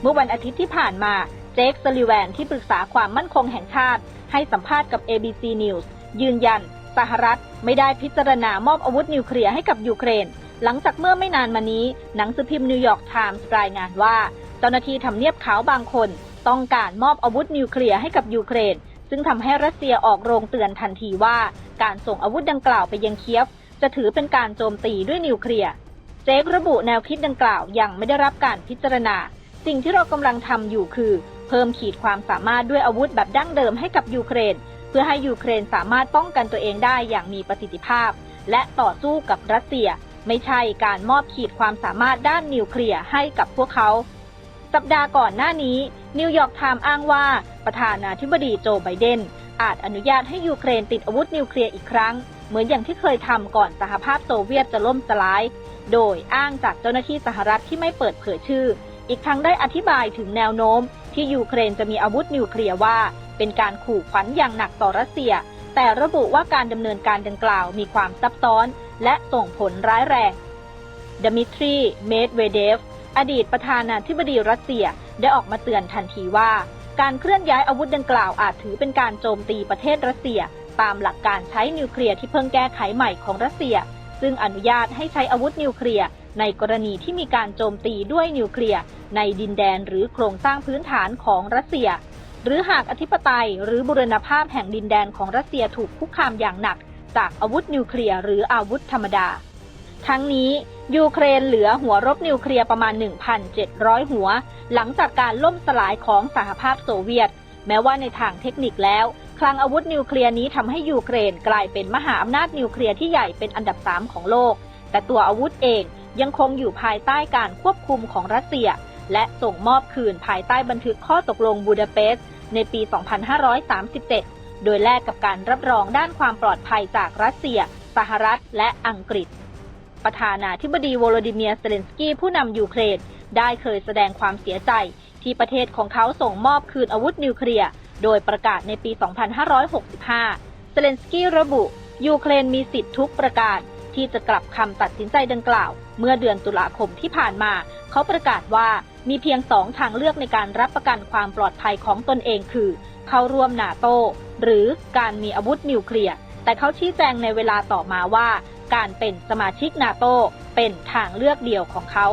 เมื่อวันอาทิตย์ที่ผ่านมาเจคสลิแวนที่ปรึกษาความมั่นคงแห่งชาติ ให้สัมภาษณ์กับ ABC News ยืนยัน สหรัฐไม่ได้พิจารณามอบอาวุธนิวเคลียร์ให้กับยูเครน หลังจากเมื่อไม่นานมานี้ หนังสือพิมพ์นิวยอร์กไทมส์รายงานว่า เจ้าหน้าที่ทำเนียบขาวบางคน ต้องการมอบอาวุธนิวเคลียร์ให้กับยูเครน ซึ่งทำให้รัสเซียออกโรงเตือนทันทีว่า การส่งอาวุธดังกล่าวไปยังเคียฟ จะถือเป็นการโจมตีด้วยนิวเคลียร์เจคระบุแนวคิดดังกล่าวยังไม่ได้รับการพิจารณา สิ่งที่เรากำลังทำอยู่คือ เพิ่มขีดความสามารถด้วยอาวุธแบบดั้งเดิมให้กับยูเครน เพื่อให้ยูเครนสามารถป้องกันตัวเองได้อย่างมีประสิทธิภาพ และต่อสู้กับรัสเซีย ไม่ใช่การมอบขีดความสามารถด้านนิวเคลียร์ให้กับพวกเขา สัปดาห์ก่อนหน้านี้ นิวยอร์กไทม์อ้างว่า ประธานาธิบดีโจไบเดนอาจอนุญาตให้ยูเครนติดอาวุธนิวเคลียร์อีกครั้ง เหมือนอย่างที่เคยทำก่อนสหภาพโซเวียตจะล่มสลาย โดยอ้างจากเจ้าหน้าที่สหรัฐที่ไม่เปิดเผยชื่อ อีกทั้งได้อธิบายถึงแนวโน้ม ที่ยูเครนจะมีอาวุธนิวเคลียร์ว่า เป็นการขู่ขวัญอย่างหนักต่อรัสเซีย แต่ระบุว่าการดำเนินการดังกล่าวมีความซับซ้อน และส่งผลร้ายแรงดมิทรีเมดเวเดฟอดีตประธานาธิบดีรัสเซียได้ออกมาเตือนทันทีว่า การเคลื่อนย้ายอาวุธดังกล่าวอาจถือเป็นการโจมตีประเทศรัสเซีย ตามหลักการใช้นิวเคลียร์ที่เพิ่งแก้ไขใหม่ของรัสเซีย ซึ่งอนุญาตให้ใช้อาวุธนิวเคลียร์ในกรณีที่มีการโจมตีด้วยนิวเคลียร์ในดินแดนหรือโครงสร้างพื้นฐานของรัสเซีย หรือหากอธิปไตยหรือบุรณภาพแห่งดินแดนของรัสเซียถูกคุกคามอย่างหนัก จากอาวุธนิวเคลียร์หรืออาวุธธรรมดา ทั้งนี้ยูเครนเหลือหัวรบนิวเคลียร์ประมาณ 1,700 หัว หลังจากการล่มสลายของสหภาพโซเวียต แม้ว่าในทางเทคนิคแล้ว คลังอาวุธนิวเคลียร์นี้ทำให้ยูเครนกลายเป็นมหาอำนาจนิวเคลียร์ที่ใหญ่เป็นอันดับ 3 ของโลก แต่ตัวอาวุธเองยังคงอยู่ภายใต้การควบคุมของรัสเซีย และส่งมอบคืนภายใต้บันทึกข้อตกลงบูดาเปสต์ในปี 2537 โดยแลกกับการรับรองด้านความปลอดภัยจากรัสเซีย สหรัฐ และอังกฤษ ประธานาธิบดีโวโลดิเมียร์เซเลนสกี้ผู้นำยูเครนได้เคยแสดงความเสียใจที่ประเทศของเขาส่งมอบคืนอาวุธนิวเคลียร์ โดยประกาศในปี 2565 เซเลนสกี้ระบุ ยูเครนมีสิทธิ์ทุกประการที่จะกลับคำตัดสินใจดังกล่าว เมื่อเดือนตุลาคมที่ผ่านมา เขาประกาศว่ามีเพียงสองทางเลือกในการรับประกันความปลอดภัยของตนเองคือ เข้าร่วมนาโต หรือการมีอาวุธนิวเคลียร์ แต่เขาชี้แจงในเวลาต่อมาว่า การเป็นสมาชิกนาโตเป็นทางเลือกเดียวของเขา